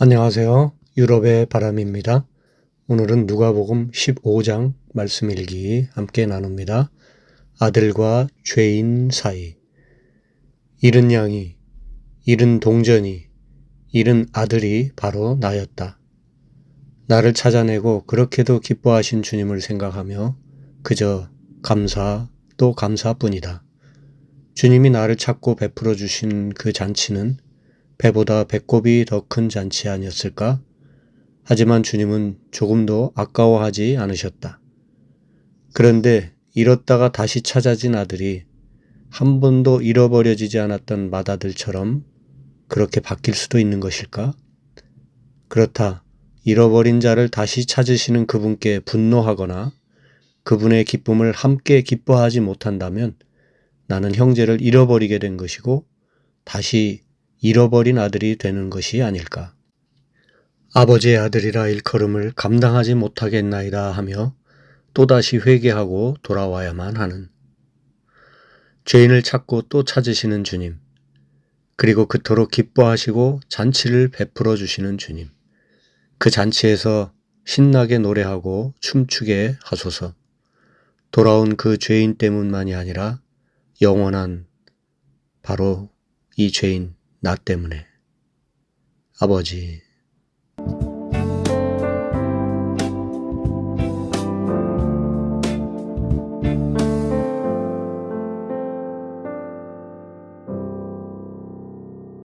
안녕하세요. 유럽의 바람입니다. 오늘은 누가복음 15장 말씀 일기 함께 나눕니다. 아들과 죄인 사이 잃은 양이 잃은 동전이 잃은 아들이 바로 나였다. 나를 찾아내고 그렇게도 기뻐하신 주님을 생각하며 그저 감사 또 감사뿐이다. 주님이 나를 찾고 베풀어 주신 그 잔치는 배보다 배꼽이 더 큰 잔치 아니었을까? 하지만 주님은 조금도 아까워하지 않으셨다. 그런데 잃었다가 다시 찾아진 아들이 한 번도 잃어버려지지 않았던 맏아들처럼 그렇게 바뀔 수도 있는 것일까? 그렇다. 잃어버린 자를 다시 찾으시는 그분께 분노하거나 그분의 기쁨을 함께 기뻐하지 못한다면 나는 형제를 잃어버리게 된 것이고 다시 잃어버린 아들이 되는 것이 아닐까. 아버지의 아들이라 일컬음을 감당하지 못하겠나이다 하며 또다시 회개하고 돌아와야만 하는 죄인을 찾고 또 찾으시는 주님, 그리고 그토록 기뻐하시고 잔치를 베풀어 주시는 주님, 그 잔치에서 신나게 노래하고 춤추게 하소서. 돌아온 그 죄인 때문만이 아니라 영원한 바로 이 죄인 나 때문에. 아버지